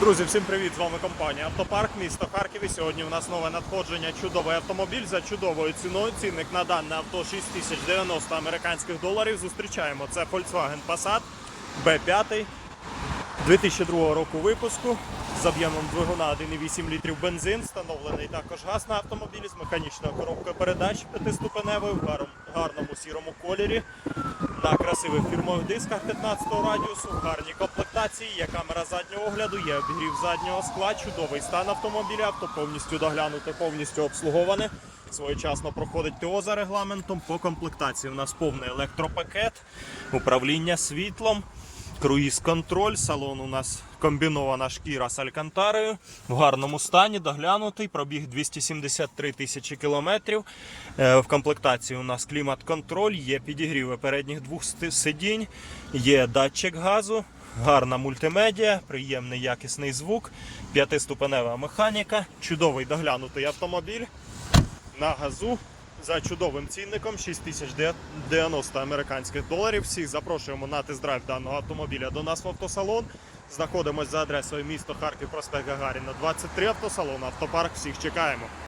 Друзі, всім привіт! З вами компанія Автопарк, місто Харків. І сьогодні у нас нове надходження. Чудовий автомобіль за чудовою ціною. Цінник на дане авто 6090 американських доларів. Зустрічаємо. Це Volkswagen Passat B5 2002 року випуску з об'ємом двигуна 1,8 літрів бензин. Встановлений також газ на автомобілі з механічною коробкою передач п'ятиступеневою в гарному сірому кольорі. На красивих фірмових дисках 15-го радіусу, в гарній комплектації, є камера заднього огляду, є обігрів заднього скла, чудовий стан автомобіля, авто повністю доглянуте, повністю обслуговане. Своєчасно проходить ТО за регламентом. По комплектації у нас повний електропакет, управління світлом, круїз-контроль, салон у нас комбінована шкіра з алькантарою. В гарному стані, доглянутий, пробіг 273 тисячі кілометрів. Е, В комплектації у нас клімат-контроль, є підігріви передніх двох сидінь, є датчик газу, гарна мультимедіа, приємний якісний звук, п'ятиступенева механіка, чудовий доглянутий автомобіль на газу за чудовим цінником 6090 американських доларів. Всіх запрошуємо на тест-драйв даного автомобіля до нас в автосалон. Знаходимось за адресою місто Харків, проспект Гагаріна, 23 автосалон, автопарк. Всіх чекаємо.